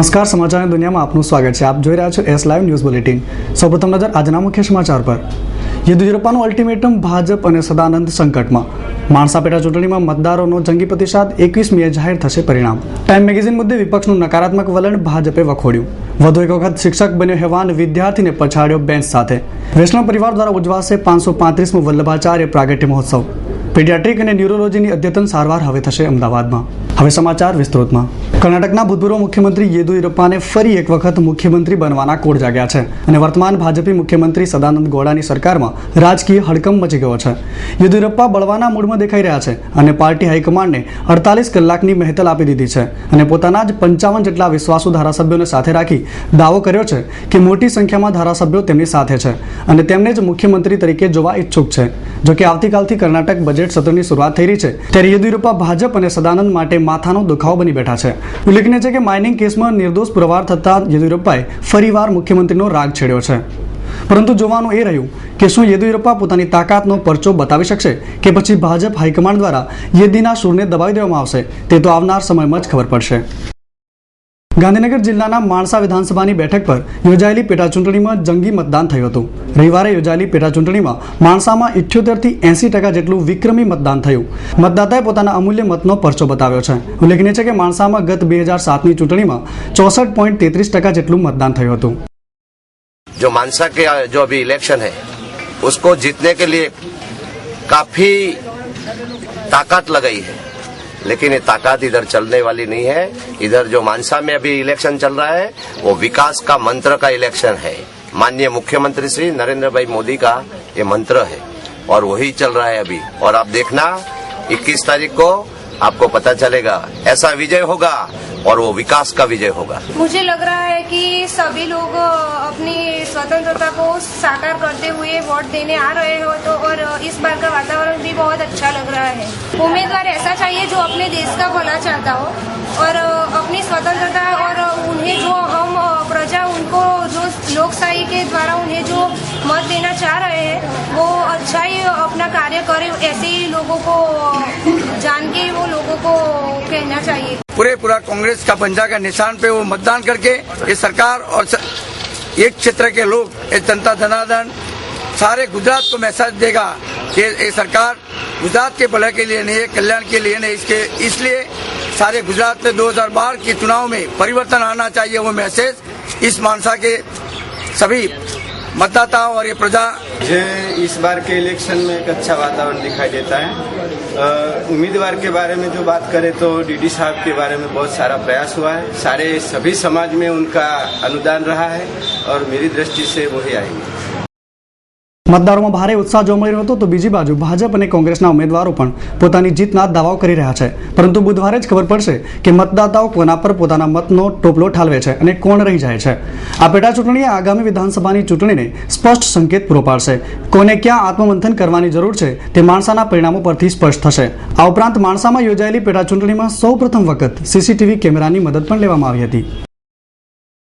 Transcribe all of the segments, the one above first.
નમસ્કાર સમાચારની દુનિયામાં આપનું સ્વાગત છે આપ જોઈ રહ્યા છો એસ લાઈવ ન્યૂઝ બુલેટિન સૌપ્રથમ નજર આજના મુખ્ય સમાચાર પર યેદુરપ્પાનું અલ્ટિમેટમ ભાજપ અને સદાનંદ સંકટમાં માણસાપેટા ચૂંટણીમાં મતદારોનો જંગી પ્રતિસાદ એકવીસ મે જાહેર થશે પરિણામ ટાઈમ મેગેઝિન મુદ્દે વિપક્ષનું નકારાત્મક વલણ ભાજપે વખોડ્યું વધુ એક વખત શિક્ષક બન્યો હેવાન વિદ્યાર્થીને પછાડ્યો બેન્ચ સાથે વૈષ્ણવ પરિવાર દ્વારા ઉજવાશે પાંચસો પાંત્રીસમું વલ્લભાચાર્ય પ્રાગટ્ય મહોત્સવ પીડિયાટ્રિક અને ન્યુરોલોજીની અદ્યતન સારવાર હવે થશે અમદાવાદમાં હવે સમાચાર વિસ્તૃતમાં કર્ણાટકના ભૂતપૂર્વ મુખ્યમંત્રી યેદુરપ્પાને ફરી એક વખત મુખ્યમંત્રી બનવાના કોડ જાગ્યા છે અને વર્તમાન ભાજપી મુખ્યમંત્રી સદાનંદ ગૌડાની સરકારમાં રાજકીય હડકંપ મચી ગયો છે યેદુરપ્પા બળવાના મૂડમાં દેખાઈ રહ્યા છે અને પાર્ટી હાઈકમાન્ડને અડતાલીસ કલાકની મહેતલ આપી દીધી છે અને પોતાના જ પંચાવન જેટલા વિશ્વાસુ ધારાસભ્યોને સાથે રાખી દાવો કર્યો છે કે મોટી સંખ્યામાં ધારાસભ્યો તેમની સાથે છે અને તેમને જ મુખ્યમંત્રી તરીકે જોવા ઈચ્છુક છે જોકે આવતીકાલથી કર્ણાટક બજેટ બજેટ સત્રની શરૂઆત થઈ રહી છે ત્યારે યેદયુરપ્પા ભાજપ અને સદાનંદ માટે માથાનો દુખાવો બની બેઠા છે ઉલ્લેખનીય છે કે માઇનિંગ કેસમાં નિર્દોષ પુરવાર થતાં યેદયુરપ્પાએ ફરીવાર મુખ્યમંત્રીનો રાગ છેડ્યો છે પરંતુ જોવાનું એ રહ્યું કે શું યેદુરપ્પા પોતાની તાકાતનો પરચો બતાવી શકશે કે પછી ભાજપ હાઈકમાન્ડ દ્વારા યેદીના સૂરને દબાવી દેવામાં આવશે તે તો આવનાર સમયમાં જ ખબર પડશે ગાંધીનગર જિલ્લાના માણસા વિધાનસભાની બેઠક પર યોજાલી પેટા ચુંટણીમાં જંગી મતદાન થયું હતું રવિવારે યોજાલી પેટા ચુંટણીમાં માણસામાં 78 થી 80% જેટલું વિક્રમી મતદાન થયું મતદારોએ પોતાનું અમૂલ્ય મતનો પરચો બતાવ્યો છે ઉલ્લેખનીય છે કે માણસામાં गत 2007 ની ચૂંટણીમાં 64.33% જેટલું મતદાન થયું હતું જો માણસા કે જો અભી ઇલેક્શન હે उसको જીતને કે લિયે કાફી તાકાત લગાઈ હે लेकिन ये ताकत इधर चलने वाली नहीं है इधर जो मानसा में अभी इलेक्शन चल रहा है वो विकास का मंत्र का इलेक्शन है माननीय मुख्यमंत्री श्री नरेंद्र भाई मोदी का ये मंत्र है और वही चल रहा है अभी और आप देखना 21 तारीख को आपको पता चलेगा ऐसा विजय होगा और वो विकास का विजय होगा मुझे लग रहा है कि सभी लोग अपनी स्वतंत्रता को साकार करते हुए वोट देने आ रहे हो तो और इस बार का वातावरण भी बहुत अच्छा लग रहा है उम्मीदवार ऐसा चाहिए जो अपने देश का भला चाहता हो और अपनी स्वतंत्रता और उन्हें जो हम प्रजा उनको जो लोकशाही के द्वारा उन्हें जो मत देना चाह रहे हैं वो अच्छा ही अपना कार्य करे ऐसे ही लोगों को जान के वो लोगों को कहना चाहिए पूरे पूरा कांग्रेस का पंजा का निशान पे वो मतदान करके ये सरकार और सर, एक क्षेत्र के लोग ये जनता जनार्दन सारे गुजरात को मैसेज देगा कि ये सरकार गुजरात के भले के लिए नहीं कल्याण के लिए नहीं इसके इसलिए सारे गुजरात में दो हजार के चुनाव में परिवर्तन आना चाहिए वो मैसेज इस मानसा के सभी मतदाताओं और ये प्रजा इस बार के इलेक्शन में एक अच्छा वातावरण दिखाई देता है आ, उम्मीदवार के बारे में जो बात करें तो डीडी साहब के बारे में बहुत सारा प्रयास हुआ है सारे सभी समाज में उनका अनुदान रहा है और मेरी दृष्टि से वही आएंगे મતદારોમાં ભારે ઉત્સાહ જોવા મળી રહ્યો હતો તો બીજી બાજુ ભાજપ અને કોંગ્રેસના ઉમેદવારો પણ પોતાની જીતના દાવાઓ કરી રહ્યા છે પરંતુ બુધવારે જ ખબર પડશે કે મતદાતાઓ કોના પર પોતાના મતનો ટોપલો ઠાલવે છે અને કોણ રહી જાય છે આ પેટા ચૂંટણી આગામી વિધાનસભાની ચૂંટણીને સ્પષ્ટ સંકેત પૂરો પાડશે કોને ક્યાં આત્મમંથન કરવાની જરૂર છે તે માણસાના પરિણામો પરથી સ્પષ્ટ થશે આ ઉપરાંત માણસામાં યોજાયેલી પેટા ચૂંટણીમાં સૌ પ્રથમ વખત સીસીટીવી કેમેરાની મદદ પણ લેવામાં આવી હતી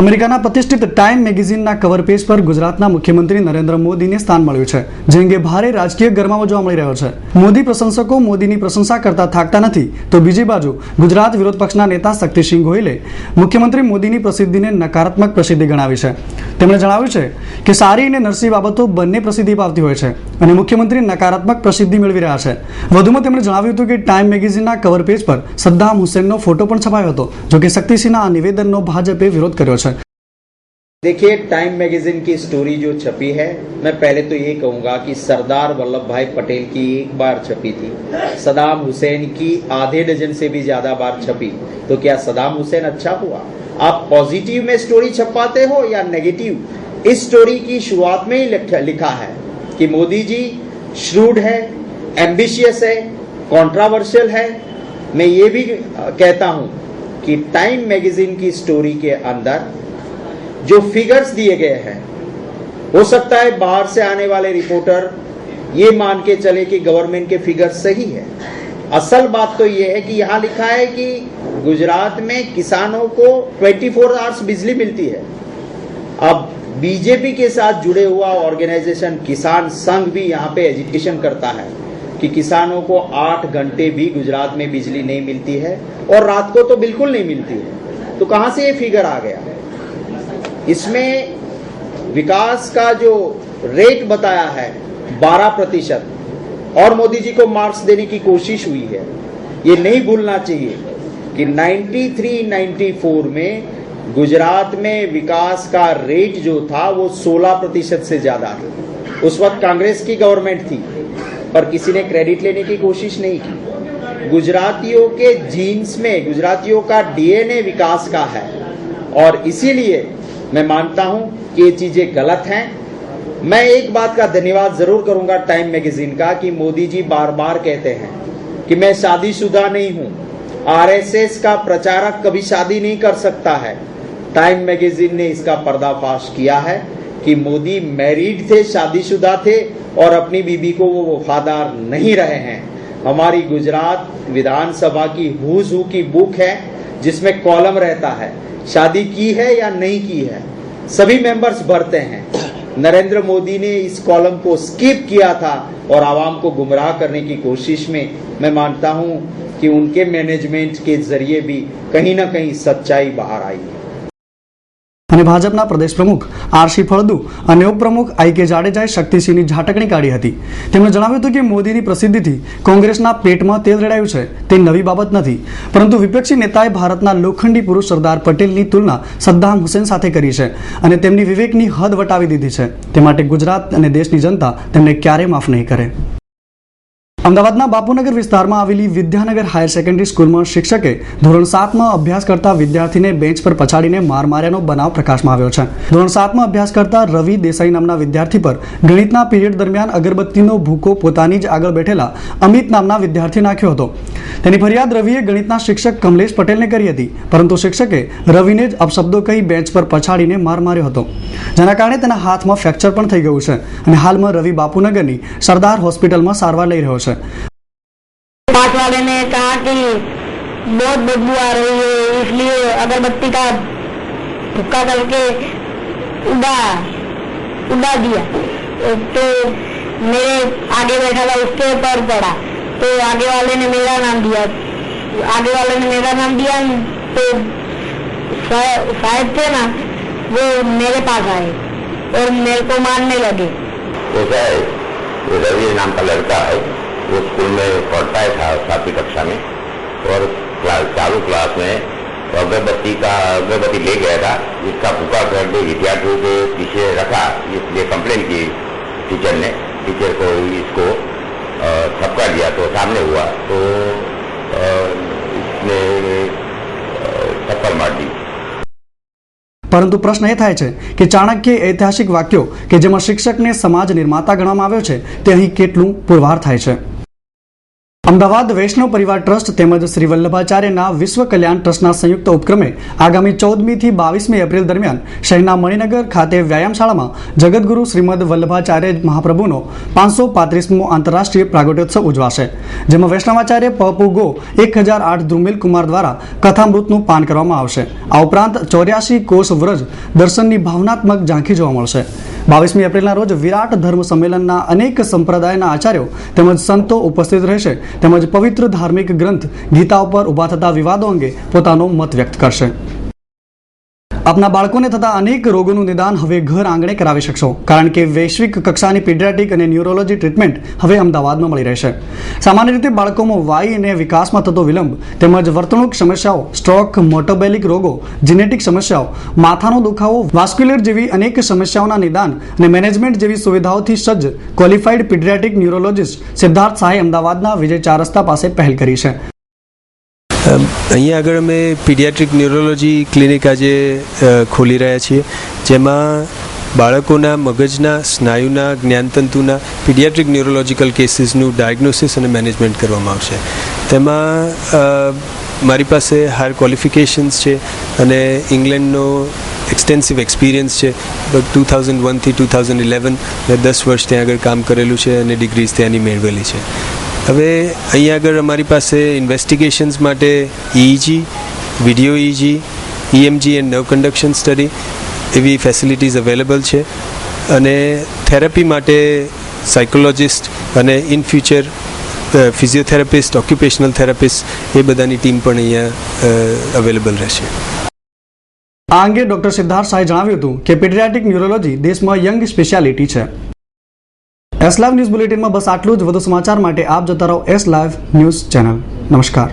અમેરિકાના પ્રતિષ્ઠિત ટાઈમ મેગેઝિનના કવર પેજ પર ગુજરાતના મુખ્યમંત્રી નરેન્દ્ર મોદીને સ્થાન મળ્યું છે જે અંગે ભારે રાજકીય ગરમાવો જોવા મળી રહ્યો છે મોદી પ્રશંસકો મોદીની પ્રશંસા કરતા થાકતા નથી તો બીજી બાજુ ગુજરાત વિરોધ પક્ષના નેતા શક્તિસિંહ ગોહિલે મુખ્યમંત્રી મોદીની પ્રસિદ્ધિને નકારાત્મક પ્રસિદ્ધિ ગણાવી છે તેમણે જણાવ્યું છે કે સારી અને નરસી બાબતો બંને પ્રસિદ્ધિ પાવતી હોય છે અને મુખ્યમંત્રી નકારાત્મક પ્રસિદ્ધિ મેળવી રહ્યા છે વધુમાં તેમણે જણાવ્યું હતું કે ટાઈમ મેગેઝિનના કવર પેજ પર સદ્દામ હુસેનનો ફોટો પણ છપાયો હતો જોકે શક્તિસિંહના આ નિવેદનનો ભાજપે વિરોધ કર્યો છે देखिए टाइम मैगजीन की स्टोरी जो छपी है मैं पहले तो ये कहूंगा कि सरदार वल्लभ भाई पटेल की एक बार छपी थी सदाम हुसैन की आधे डजन से भी ज़्यादा बार छपी तो क्या सदाम हुसैन अच्छा हुआ आप पॉजिटिव में स्टोरी छपाते हो या नेगेटिव इस स्टोरी की शुरुआत में ही लिखा है कि मोदी जी श्रूड है एम्बिशियस है कॉन्ट्रावर्शियल है मैं ये भी कहता हूँ कि टाइम मैगजीन की स्टोरी के अंदर जो फिगर्स दिए गए हैं हो सकता है बाहर से आने वाले रिपोर्टर ये मान के चले कि गवर्नमेंट के फिगर सही है असल बात तो ये है कि यहाँ लिखा है कि गुजरात में किसानों को 24 फोर आवर्स बिजली मिलती है अब बीजेपी के साथ जुड़े हुआ ऑर्गेनाइजेशन किसान संघ भी यहाँ पे एजुकेशन करता है कि किसानों को आठ घंटे भी गुजरात में बिजली नहीं मिलती है और रात को तो बिल्कुल नहीं मिलती है तो कहां से ये फिगर आ गया है इसमें विकास का जो रेट बताया है 12 प्रतिशत और मोदी जी को मार्क्स देने की कोशिश हुई है ये नहीं भूलना चाहिए कि 93-94 में गुजरात में विकास का रेट जो था वो 16 प्रतिशत से ज्यादा था उस वक्त कांग्रेस की गवर्नमेंट थी पर किसी ने क्रेडिट लेने की कोशिश नहीं की गुजरातियों के जीन्स में गुजरातियों का डीएनए विकास का है और इसीलिए मैं मानता हूं कि ये चीजें गलत हैं मैं एक बात का धन्यवाद जरूर करूंगा टाइम मैगजीन का कि मोदी जी बार बार कहते हैं कि मैं शादीशुदा नहीं हूं आरएसएस का प्रचारक कभी शादी नहीं कर सकता है टाइम मैगजीन ने इसका पर्दाफाश किया है कि मोदी मैरिड थे शादीशुदा थे और अपनी बीबी को वो वफादार नहीं रहे हैं हमारी गुजरात विधानसभा की हु की बुक है जिसमें कॉलम रहता है शादी की है या नहीं की है सभी मेंबर्स भरते हैं नरेंद्र मोदी ने इस कॉलम को स्किप किया था और आवाम को गुमराह करने की कोशिश में मैं मानता हूं कि उनके मैनेजमेंट के जरिए भी कहीं ना कहीं सच्चाई बाहर आई है અને ભાજપના પ્રદેશ પ્રમુખ આરસી ફળદુ અને ઉપપ્રમુખ આઈ કે જાડેજાએ શક્તિસિંહની ઝાટકણી કાઢી હતી તેમણે જણાવ્યું હતું કે મોદીની પ્રસિદ્ધિથી કોંગ્રેસના પેટમાં તેલ રેડાયું છે તે નવી બાબત નથી પરંતુ વિપક્ષી નેતાએ ભારતના લોખંડી પુરુષ સરદાર પટેલની તુલના સદ્દામ હુસેન સાથે કરી છે અને તેમની વિવેકની હદ વટાવી દીધી છે તે માટે ગુજરાત અને દેશની જનતા તેમને ક્યારેય માફ નહીં કરે અમદાવાદના બાપુનગર વિસ્તારમાં આવેલી વિદ્યાનગર હાયર સેકન્ડરી સ્કૂલમાં શિક્ષકે ધોરણ સાતમાં અભ્યાસ કરતા વિદ્યાર્થીને બેન્ચ પર પછાડીને માર માર્યાનો બનાવ પ્રકાશમાં આવ્યો છે ધોરણ સાતમાં અભ્યાસ કરતા રવિ દેસાઈ નામના વિદ્યાર્થી પર ગણિતના પીરિયડ દરમિયાન અગરબત્તીનો ભૂકો પોતાની જ આગળ બેઠેલા અમિત નામના વિદ્યાર્થી નાખ્યો હતો તેની ફરિયાદ રવિએ ગણિતના શિક્ષક કમલેશ પટેલને કરી હતી પરંતુ શિક્ષકે રવિને જ અપશબ્દો કહી બેન્ચ પર પછાડીને માર માર્યો હતો જેના કારણે તેના હાથમાં ફ્રેક્ચર પણ થઈ ગયું છે અને હાલમાં રવિ બાપુનગરની સરદાર હોસ્પિટલમાં સારવાર લઈ રહ્યો છે पास वाले ने कहा कि बहुत बदबू आ रही है इसलिए अगरबत्ती का धुक्का करके उड़ा उड़ा दिया तो मेरे आगे बैठा था उसके ऊपर पड़ा तो आगे वाले ने मेरा नाम दिया आगे वाले ने मेरा नाम दिया तो शायद थे ना वो मेरे पास आए और मेरे को मारने लगे ऐसा है रवि नाम का लड़का है ઉસ કોને ફર્સ્ટ આઉટ સાપ્તિકક્ષા મે ઓર ક્લાસ ચાલુ ક્લાસ મે જો બત્તી કા જો બત્તી લે ગયા જિસકા પુકા કાર્ડ દે રિપોર્ટ હે પીછે રખા એ પે કમ્પ્લેઈન્ટ કી ટીચર ને ટીચર કો એ ઇસકો થપકા દિયા તો આમ ને હુઆ ઓ એ ને થપલ માટી પરંતુ પ્રશ્ન ય થા હે કે ચાણક્ય કે ઐતિહાસિક વાક્યો કે જમા શિક્ષક ને સમાજ નિર્માતા ગણવામાં આવ્યો છે તેની કેટલું પુરવાર થાય છે અમદાવાદ વૈષ્ણવ પરિવાર ટ્રસ્ટ તેમજ શ્રી વલ્લભાચાર્યના વિશ્વ કલ્યાણ ટ્રસ્ટના સંયુક્ત ઉપક્રમે આગામી ચૌદમીથી બાવીસમી એપ્રિલ દરમિયાન શહેરના મણિનગર ખાતે વ્યાયામશાળામાં જગદગુરુ શ્રીમદ વલ્લભાચાર્ય મહાપ્રભુનો પાંચસો પાંત્રીસમો આંતરરાષ્ટ્રીય પ્રાગટ્યોત્સવ ઉજવાશે જેમાં વૈષ્ણવાચાર્ય પપુ ગો એક હજાર આઠ ધ્રુમિલ કુમાર દ્વારા કથામૃતનું પાન કરવામાં આવશે આ ઉપરાંત ચોર્યાસી કોષ વ્રજ દર્શનની ભાવનાત્મક ઝાંખી જોવા મળશે બાવીસમી એપ્રિલના રોજ વિરાટ ધર્મ સંમેલનના અનેક સંપ્રદાયના આચાર્યો તેમજ સંતો ઉપસ્થિત રહેશે તેમજ પવિત્ર ધાર્મિક ગ્રંથ ગીતા ઉપર ઊભા થતા વિવાદો અંગે પોતાનો મત વ્યક્ત કરશે આપના બાળકોને થતા અનેક રોગોનું નિદાન હવે ઘર આંગણે કરાવી શકશો કારણ કે વૈશ્વિક કક્ષાની પીડિયાટિક અને ન્યુરોલોજી ટ્રીટમેન્ટ હવે અમદાવાદમાં મળી રહેશે સામાન્ય રીતે બાળકોમાં વાય અને વિકાસમાં થતો વિલંબ તેમજ વર્તણૂક સમસ્યાઓ સ્ટ્રોક મોટોબેલિક રોગો જીનેટિક સમસ્યાઓ માથાનો દુખાવો વાસ્ક્યુલર જેવી અનેક સમસ્યાઓના નિદાન અને મેનેજમેન્ટ જેવી સુવિધાઓથી સજ્જ ક્વોલિફાઈડ પીડિયાટિક ન્યુરોલોજિસ્ટ સિદ્ધાર્થ શાહે અમદાવાદના વિજય ચાર રસ્તા પાસે પહેલ કરી છે અહીંયા આગળ અમે પીડિયાટ્રિક ન્યુરોલોજી ક્લિનિક આજે ખોલી રહ્યા છીએ જેમાં બાળકોના મગજના સ્નાયુના જ્ઞાનતંતુના પીડિયાટ્રિક ન્યુરોલોજીકલ કેસીસનું ડાયગ્નોસિસ અને મેનેજમેન્ટ કરવામાં આવશે તેમાં મારી પાસે હાયર ક્વોલિફિકેશન્સ છે અને ઇંગ્લેન્ડનો એક્સટેન્સિવ એક્સપિરિયન્સ છે ટુ થાઉઝન્ડ વનથી ટુ થાઉઝન્ડ ઇલેવન મેં દસ વર્ષ ત્યાં આગળ કામ કરેલું છે અને ડિગ્રીઝ ત્યાંની મેળવેલી છે હવે અહીંયા આગળ અમારી પાસે ઇન્વેસ્ટિગેશન્સ માટે EEG video EEG EMG and nerve conduction study એવી ફેસિલિટીઝ અવેલેબલ છે અને થેરપી માટે સાયકોલોજિસ્ટ અને in future physiotherapist occupational therapist એ બધાની ટીમ પણ અહીંયા અવેલેબલ રહેશે આ અંગે ડૉક્ટર સિદ્ધાર્થ શાહે જણાવ્યું હતું કે પીડિયાટિક ન્યુરોલોજી દેશમાં યંગ સ્પેશિયાલિટી છે એસ લાઈવ ન્યૂઝ બુલેટિનમાં બસ આટલું જ વધુ સમાચાર માટે આપ જતા રહો એસ લાઈવ ન્યૂઝ ચેનલ નમસ્કાર